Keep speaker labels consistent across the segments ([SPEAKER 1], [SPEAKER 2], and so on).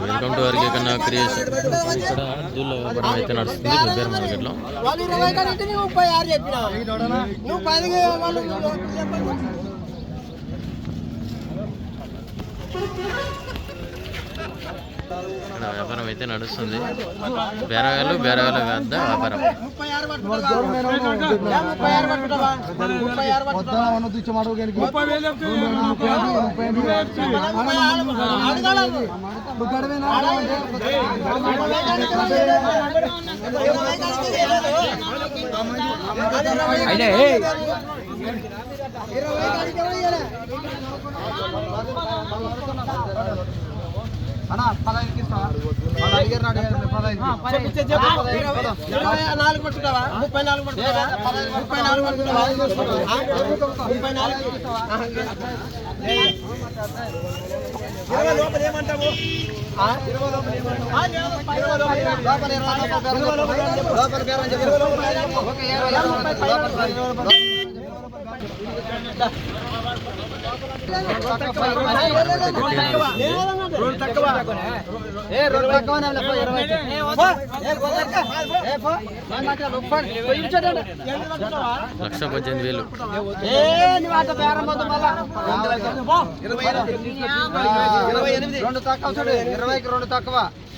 [SPEAKER 1] Welcome to అరిగే కన్నా creation ఇక్కడ దూళ్ళ వ్యాపారం అయితే నడుస్తుంది. బొబ్బేరు మార్కెట్లో.
[SPEAKER 2] వాళ్ళు ఇరవై కంటే నువ్వు ముప్పై ఆరు చెప్పినా. నువ్వు పదికి వాళ్ళు
[SPEAKER 1] ఇక్కడ వ్యాపారం అయితే నడుస్తుంది. బేరగాలు బేరగాల వద్ద వ్యాపారం.
[SPEAKER 3] అయితే
[SPEAKER 2] ఇరవై నాలుగు పట్టుకుంటావా ముప్పై నాలుగు పట్టుకుంటావా ముప్పై నాలుగు పట్టుకుంటావా ఆ? ముప్పై నాలుగు ఇరవై లోపల ఏమంటావు లోపల లోపల
[SPEAKER 1] లక్ష పద్దెనిమిది వేలు.
[SPEAKER 2] ఇరవై ఎనిమిది. రెండు తక్కువ ఇరవైకి రెండు తక్కువ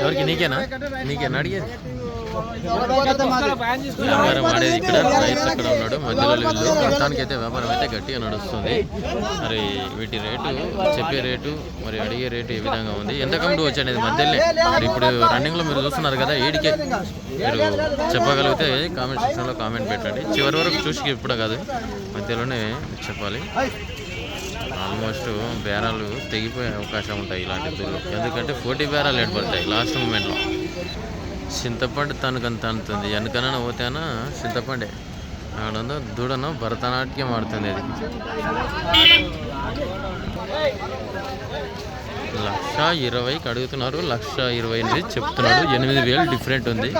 [SPEAKER 1] ఎవరికి నీకేనా? నీకేనా? అడిగేది. వ్యాపారం అనేది ఇక్కడ రైతు అక్కడ ఉన్నాడు మధ్యలో వీళ్ళు మొత్తానికి అయితే వ్యాపారం అయితే గట్టిగా నడుస్తుంది. మరి వీటి రేటు చెప్పే రేటు మరి అడిగే రేటు ఏ విధంగా ఉంది. ఎంత కమిటీ వచ్చి అనేది మధ్యలో మరి ఇప్పుడు రన్నింగ్లో మీరు చూస్తున్నారు కదా ఏడికే మీరు చెప్పగలిగితే కామెంట్ సెక్షన్లో కామెంట్ పెట్టండి. చివరి వరకు చూసి ఇప్పుడు కాదు మధ్యలోనే చెప్పాలి. ఆల్మోస్ట్ బేరాలు తెగిపోయే అవకాశం ఉంటాయి ఇలాంటి ఎందుకంటే పోటీ బేరాలు ఏర్పడతాయి లాస్ట్ మూమెంట్లో చింతపండు తనకంత అంతుంది వెనకన పోతేనా చింతపండే. అక్కడ దూడను భరతనాట్యం ఆడుతుంది ఇది. లక్ష ఇరవైకి అడుగుతున్నారు. లక్ష ఇరవై ఎనిమిది చెప్తున్నాడు. ఎనిమిది వేలు డిఫరెంట్ ఉంది.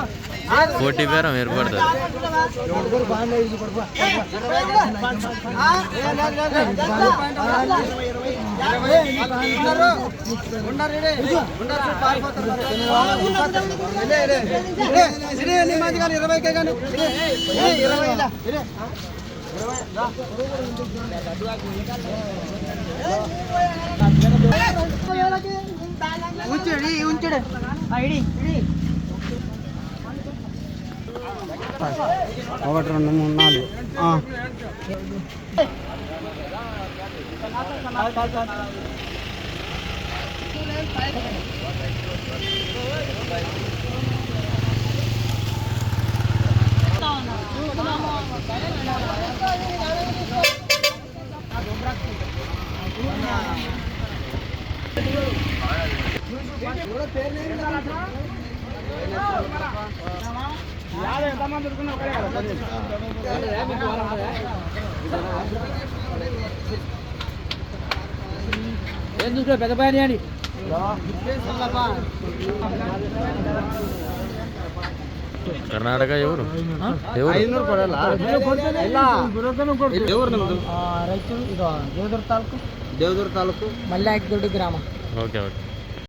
[SPEAKER 1] పోటీ బేరం ఏర్పడుతుంది
[SPEAKER 2] ఆ, ఏ, లేదు, ఇరవైకే కానీ ఇరవై ఇలా, ఇడే. ఇరవై, ఇడి ఒకటి రెండు మూడు నాలుగు.
[SPEAKER 3] పేరు ఏం చూసుకో పెద్ద పని అని
[SPEAKER 1] ಕರ್ನಾಟಕ ಇವರು
[SPEAKER 2] ಐನೂರು ಕೊಡಲ್ಲ ದೇವ್ರ ನಮ್ದು
[SPEAKER 3] ರೈತರು ಇದು ದೇವದುರ್ಗ ತಾಲೂಕು
[SPEAKER 2] ದೇವದುರ್ಗ ತಾಲೂಕು
[SPEAKER 3] ಮಲ್ಲಾಕ್ದೊಡ್ಡಿ ಗ್ರಾಮ
[SPEAKER 1] ಓಕೆ ಓಕೆ